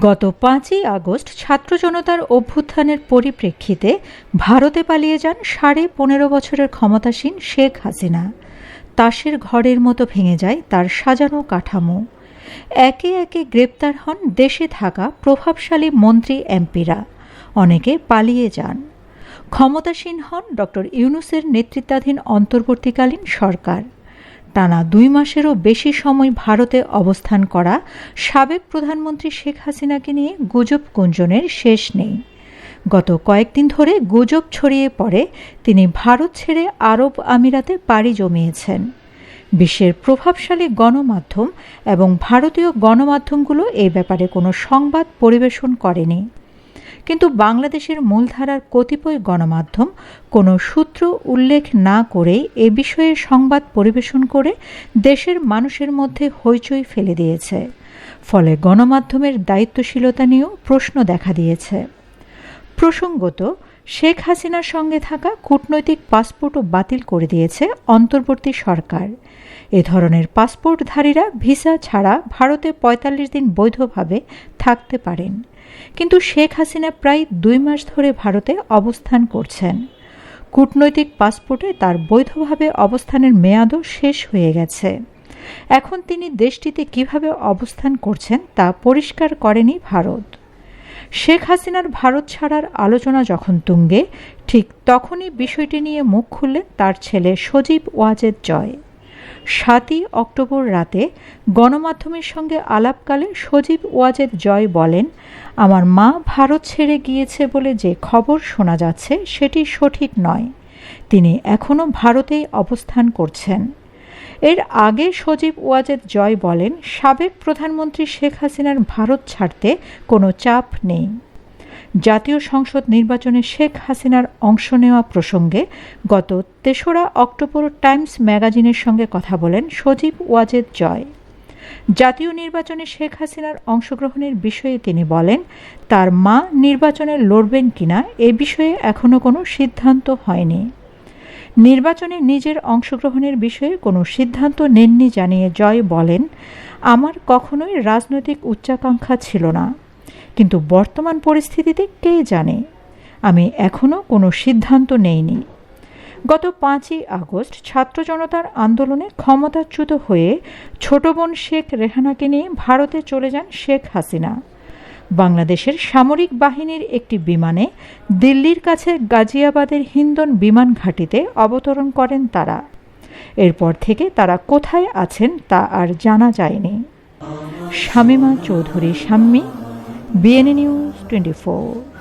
গত পাঁচই আগস্ট ছাত্র জনতার অভ্যুত্থানের পরিপ্রেক্ষিতে ভারতে পালিয়ে যান সাড়ে পনেরো বছরের ক্ষমতাসীন শেখ হাসিনা। তাসের ঘরের মতো ভেঙে যায় তার সাজানো কাঠামো। একে একে গ্রেপ্তার হন দেশে থাকা প্রভাবশালী মন্ত্রী এমপিরা। অনেকে পালিয়ে যান। ক্ষমতাসীন হন ডক্টর ইউনুসের নেতৃত্বাধীন অন্তর্বর্তীকালীন সরকার। টানা দুই মাসেরও বেশি সময় ভারতে অবস্থান করা সাবেক প্রধানমন্ত্রী শেখ হাসিনাকে নিয়ে গুজব গুঞ্জনের শেষ নেই। গত কয়েকদিন ধরে গুজব ছড়িয়ে পড়ে তিনি ভারত ছেড়ে আরব আমিরাতে পাড়ি জমিয়েছেন। বিশ্বের প্রভাবশালী গণমাধ্যম এবং ভারতীয় গণমাধ্যমগুলো এই ব্যাপারে কোনো সংবাদ পরিবেশন করেনি। কিন্তু বাংলাদেশের মূলধারার কতিপয় গণমাধ্যম কোনো সূত্র উল্লেখ না করেই এ বিষয়ে সংবাদ পরিবেশন করে দেশের মানুষের মধ্যে হইচই ফেলে দিয়েছে। ফলে গণমাধ্যমের দায়িত্বশীলতা নিয়েও প্রশ্ন দেখা দিয়েছে। প্রসঙ্গত, শেখ হাসিনার সঙ্গে থাকা কূটনৈতিক পাসপোর্টও বাতিল করে দিয়েছে অন্তর্বর্তী সরকার। এ ধরনের পাসপোর্টধারীরা ভিসা ছাড়া ভারতে পঁয়তাল্লিশ দিন বৈধভাবে থাকতে পারেন। কিন্তু শেখ হাসিনা প্রায় দুই মাস ধরে ভারতে অবস্থান করছেন। কূটনৈতিক পাসপোর্টে তার বৈধভাবে অবস্থানের মেয়াদও শেষ হয়ে গেছে। এখন তিনি দেশটিতে কীভাবে অবস্থান করছেন তা পরিষ্কার করেনি ভারত। শেখ হাসিনার ভারত ছাড়ার আলোচনা যখন তুঙ্গে, ঠিক তখনই বিষয়টি নিয়ে মুখ খুললেন তার ছেলে সজীব ওয়াজেদ জয়। সাতই অক্টোবর রাতে গণমাধ্যমের সঙ্গে আলাপকালে সজীব ওয়াজেদ জয় বলেন, আমার মা ভারত ছেড়ে গিয়েছে বলে যে খবর শোনা যাচ্ছে, সেটি সঠিক নয়। তিনি এখনও ভারতেই অবস্থান করছেন। এর আগে সজীব ওয়াজেদ জয় বলেন, সাবেক প্রধানমন্ত্রী শেখ হাসিনার ভারত ছাড়তে কোনো চাপ নেই। জাতীয় সংসদ নির্বাচনে শেখ হাসিনার অংশ নেওয়া প্রসঙ্গে গত তেসরা অক্টোবর টাইমস ম্যাগাজিনের সঙ্গে কথা বলেন সজীব ওয়াজেদ জয়। জাতীয় নির্বাচনে শেখ হাসিনার অংশগ্রহণের বিষয়ে তিনি বলেন, তার মা নির্বাচনে লড়বেন কিনা এ বিষয়ে এখনও কোনো সিদ্ধান্ত হয়নি। নির্বাচনে নিজের অংশগ্রহণের বিষয়ে কোনো সিদ্ধান্ত নেননি জানিয়ে জয় বলেন, আমার কখনোই রাজনৈতিক উচ্চাকাঙ্ক্ষা ছিল না। কিন্তু বর্তমান পরিস্থিতিতে কে জানে? আমি এখনও কোনো সিদ্ধান্ত নেইনি। গত পাঁচই আগস্ট ছাত্র জনতার আন্দোলনে ক্ষমতাচ্যুত হয়ে ছোট বোন শেখ রেহানাকে নিয়ে ভারতে চলে যান শেখ হাসিনা। বাংলাদেশের সামরিক বাহিনীর একটি বিমানে দিল্লির কাছে গাজিয়াবাদের হিন্দন বিমান ঘাঁটিতে অবতরণ করেন তারা। এরপর থেকে তারা কোথায় আছেন তা আর জানা যায়নি। Shamima Chowdhury, Shammi BN News 24